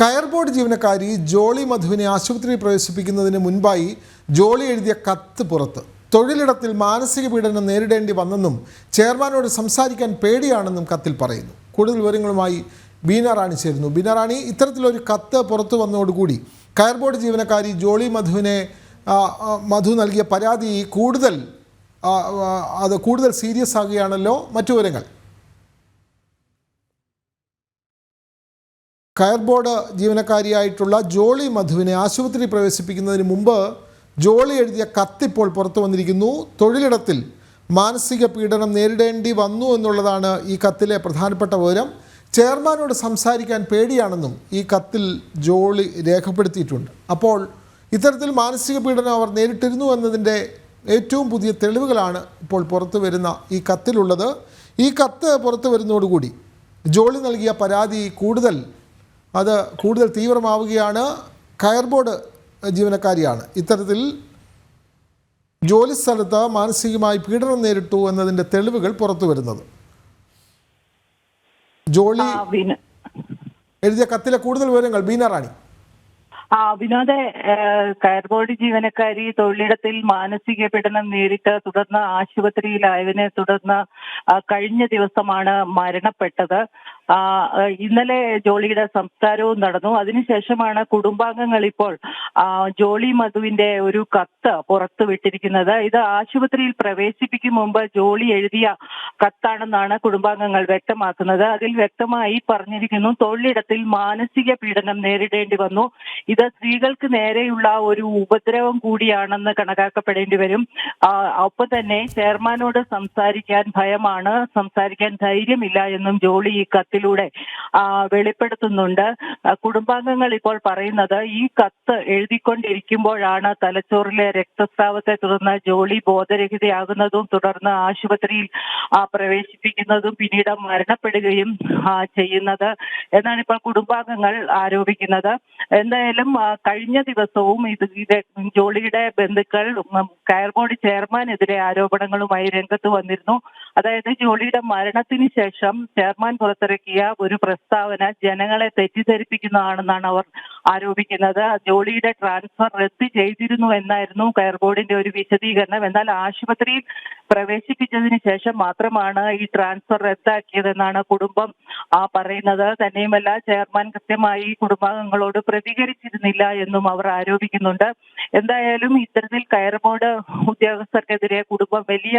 കയർ ബോർഡ് ജീവനക്കാരി ജോളി മധുവിനെ ആശുപത്രിയിൽ പ്രവേശിപ്പിക്കുന്നതിന് മുൻപായി ജോളി എഴുതിയ കത്ത് പുറത്ത്. തൊഴിലിടത്തിൽ മാനസിക പീഡനം നേരിടേണ്ടി വന്നെന്നും ചെയർമാനോട് സംസാരിക്കാൻ പേടിയാണെന്നും കത്തിൽ പറയുന്നു. കൂടുതൽ വിവരങ്ങളുമായി ബീന റാണി ചേരുന്നു. ബീന റാണി ഇത്തരത്തിലൊരു കത്ത് പുറത്തു വന്നതോടുകൂടി കയർ ബോർഡ് ജീവനക്കാരി ജോളി മധുവിനെ മധു നൽകിയ പരാതി കൂടുതൽ അത് കൂടുതൽ സീരിയസ് ആകുകയാണല്ലോ? മറ്റു വിവരങ്ങൾ. കയർ ബോർഡ് ജീവനക്കാരിയായിട്ടുള്ള ജോളി മധുവിനെ ആശുപത്രി പ്രവേശിപ്പിക്കുന്നതിന് മുമ്പ് ജോളി എഴുതിയ കത്തിപ്പോൾ പുറത്തു വന്നിരിക്കുന്നു. തൊഴിലിടത്തിൽ മാനസിക പീഡനം നേരിടേണ്ടി വന്നു എന്നുള്ളതാണ് ഈ കത്തിലെ പ്രധാനപ്പെട്ട വിവരം. ചെയർമാനോട് സംസാരിക്കാൻ പേടിയാണെന്നും ഈ കത്തിൽ ജോളി രേഖപ്പെടുത്തിയിട്ടുണ്ട്. അപ്പോൾ ഇത്തരത്തിൽ മാനസിക പീഡനം അവർ നേരിട്ടിരുന്നു എന്നതിന്റെ ഏറ്റവും പുതിയ തെളിവുകളാണ് ഇപ്പോൾ പുറത്തു വരുന്ന ഈ കത്തിലുള്ളത്. ഈ കത്ത് പുറത്തു വരുന്നതോടുകൂടി ജോളി നൽകിയ പരാതി കൂടുതൽ അത് കൂടുതൽ തീവ്രമാവുകയാണ്. കയർബോർഡ് ജീവനക്കാരിയാണ്. ഇത്തരത്തിൽ ജോലി സ്ഥലത്ത് മാനസികമായി പീഡനം നേരിട്ടു എന്നതിന്റെ തെളിവുകൾ പുറത്തു വരുന്നത്. ജോലി എഴുതിയ കത്തിലെ കൂടുതൽ വിവരങ്ങൾ ബീന റാണി. വിനോദ കയർബോർഡ് ജീവനക്കാരി തൊഴിലിടത്തിൽ മാനസിക പീഡനം നേരിട്ട് തുടർന്ന് ആശുപത്രിയിലായതിനെ തുടർന്ന് കഴിഞ്ഞ ദിവസമാണ് മരണപ്പെട്ടത്. ആ, ആ, ഇന്നലെ ജോളിയുടെ സംസ്കാരവും നടന്നു. അതിനുശേഷമാണ് കുടുംബാംഗങ്ങൾ ഇപ്പോൾ ജോളി മധുവിന്റെ ഒരു കത്ത് പുറത്തുവിട്ടിരിക്കുന്നത്. ഇത് ആശുപത്രിയിൽ പ്രവേശിപ്പിക്കും മുമ്പ് ജോളി എഴുതിയ കത്താണെന്നാണ് കുടുംബാംഗങ്ങൾ വ്യക്തമാക്കുന്നത്. അതിൽ വ്യക്തമായി പറഞ്ഞിരിക്കുന്നു തൊഴിലിടത്തിൽ മാനസിക പീഡനം നേരിടേണ്ടി വന്നു. ഇത് സ്ത്രീകൾക്ക് നേരെയുള്ള ഒരു ഉപദ്രവം കൂടിയാണെന്ന് കണക്കാക്കപ്പെടേണ്ടി വരും. ഒപ്പം തന്നെ ചെയർമാനോട് സംസാരിക്കാൻ ഭയമാണ്. സംസാരിക്കാൻ ധൈര്യമില്ല എന്നും ജോളി ഈ കത്തിലൂടെ വെളിപ്പെടുത്തുന്നുണ്ട്. കുടുംബാംഗങ്ങൾ ഇപ്പോൾ പറയുന്നത് ഈ കത്ത് എഴുതിക്കൊണ്ടിരിക്കുമ്പോഴാണ് തലച്ചോറിലെ രക്തസ്രാവത്തെ തുടർന്ന് ജോളി ബോധരഹിതയാകുന്നതും തുടർന്ന് ആശുപത്രിയിൽ പ്രവേശിപ്പിക്കുന്നതും പിന്നീട് മരണപ്പെടുകയും ചെയ്യുന്നത് എന്നാണ് ഇപ്പോൾ കുടുംബാംഗങ്ങൾ ആരോപിക്കുന്നത്. എന്തായാലും കഴിഞ്ഞ ദിവസവും ഇത് ജോളിയുടെ ബന്ധുക്കൾ കയർ ബോർഡ് ചെയർമാനെതിരെ ആരോപണങ്ങളുമായി രംഗത്ത് വന്നിരുന്നു. അതായത് ജോളിയുടെ മരണത്തിന് ശേഷം ചെയർമാൻ പുറത്തിറക്കിയ ഒരു പ്രസ്താവന ജനങ്ങളെ തെറ്റിദ്ധരിപ്പിക്കുന്നതാണെന്നാണ് അവർ ആരോപിക്കുന്നത്. ജോളിയുടെ ട്രാൻസ്ഫർ റദ്ദ് ചെയ്തിരുന്നു എന്നായിരുന്നു കയർ ബോർഡിന്റെ ഒരു വിശദീകരണം. എന്നാൽ ആശുപത്രിയിൽ പ്രവേശിപ്പിച്ചതിന് ശേഷം മാത്രമാണ് ഈ ട്രാൻസ്ഫർ റദ്ദാക്കിയതെന്നാണ് കുടുംബം ആ പറയുന്നത്. തന്നെയുമല്ല ചെയർമാൻ കൃത്യമായി കുടുംബാംഗങ്ങളോട് പ്രതികരിച്ചിരുന്നില്ല എന്നും അവർ ആരോപിക്കുന്നുണ്ട്. എന്തായാലും ഇത്തരത്തിൽ കയർ ബോർഡ് ഉദ്യോഗസ്ഥർക്കെതിരെ കുടുംബം വലിയ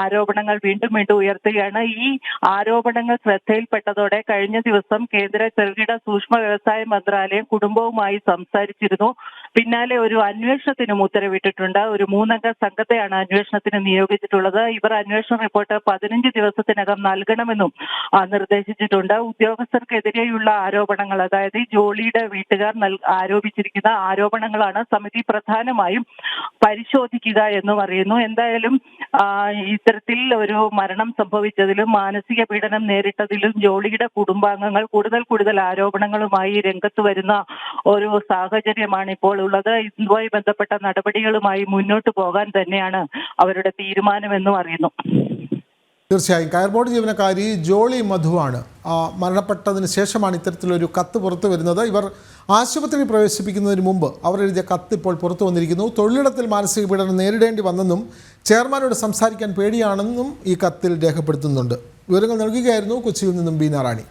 ആരോപണങ്ങൾ വീണ്ടും വീണ്ടും ഉയർത്തുകയാണ്. ഈ ആരോപണങ്ങൾ ശ്രദ്ധയിൽപ്പെട്ടതോടെ കഴിഞ്ഞ ദിവസം കേന്ദ്ര ചെറുകിട സൂക്ഷ്മ വ്യവസായ മന്ത്രാലയം കുടുംബവുമായി സംസാരിച്ചിരുന്നു. പിന്നാലെ ഒരു അന്വേഷണത്തിനും ഉത്തരവിട്ടിട്ടുണ്ട്. ഒരു മൂന്നംഗ സംഘത്തെയാണ് അന്വേഷണത്തിന് നിയോഗിച്ചിട്ടുള്ളത്. ഇവർ അന്വേഷണ റിപ്പോർട്ട് പതിനഞ്ച് ദിവസത്തിനകം നൽകണമെന്നും നിർദ്ദേശിച്ചിട്ടുണ്ട്. ഉദ്യോഗസ്ഥർക്കെതിരെയുള്ള ആരോപണങ്ങൾ അതായത് ജോളിയുടെ വീട്ടുകാർ ആരോപിച്ചിരിക്കുന്ന ആരോപണങ്ങളാണ് സമിതി പ്രധാനമായും പരിശോധിക്കുക എന്ന് പറയുന്നു എന്തായാലും ഇത്തരത്തിൽ ഒരു മരണം സംഭവിച്ചതിലും മാനസിക പീഡനം നേരിട്ടതിലും ജോളിയുടെ കുടുംബാംഗങ്ങൾ കൂടുതൽ കൂടുതൽ ആരോപണങ്ങളുമായി രംഗത്ത് വരുന്ന ഒരു സാഹചര്യമാണ് ഇപ്പോൾ ഉള്ളത് ഇതുമായി ബന്ധപ്പെട്ട നടപടികളുമായി മുന്നോട്ട് പോകാൻ തന്നെയാണ് അവരുടെ തീരുമാനമെന്നും അറിയുന്നു. തീർച്ചയായും. കയർ ബോർഡ് ജീവനക്കാരി ജോളി മധുവാണ്. മരണപ്പെട്ടതിന് ശേഷമാണ് ഇത്തരത്തിലൊരു കത്ത് പുറത്തു വരുന്നത്. ഇവർ ആശുപത്രിയിൽ പ്രവേശിപ്പിക്കുന്നതിന് മുമ്പ് അവർ എഴുതിയ കത്ത് ഇപ്പോൾ പുറത്തു വന്നിരിക്കുന്നു. തൊഴിലിടത്തിൽ മാനസിക പീഡനം നേരിടേണ്ടി വന്നെന്നും ചെയർമാനോട് സംസാരിക്കാൻ പേടിയാണെന്നും ഈ കത്തിൽ രേഖപ്പെടുത്തുന്നുണ്ട്. വിവരങ്ങൾ നൽകുകയായിരുന്നു കൊച്ചിയിൽ നിന്നും ബീന റാണി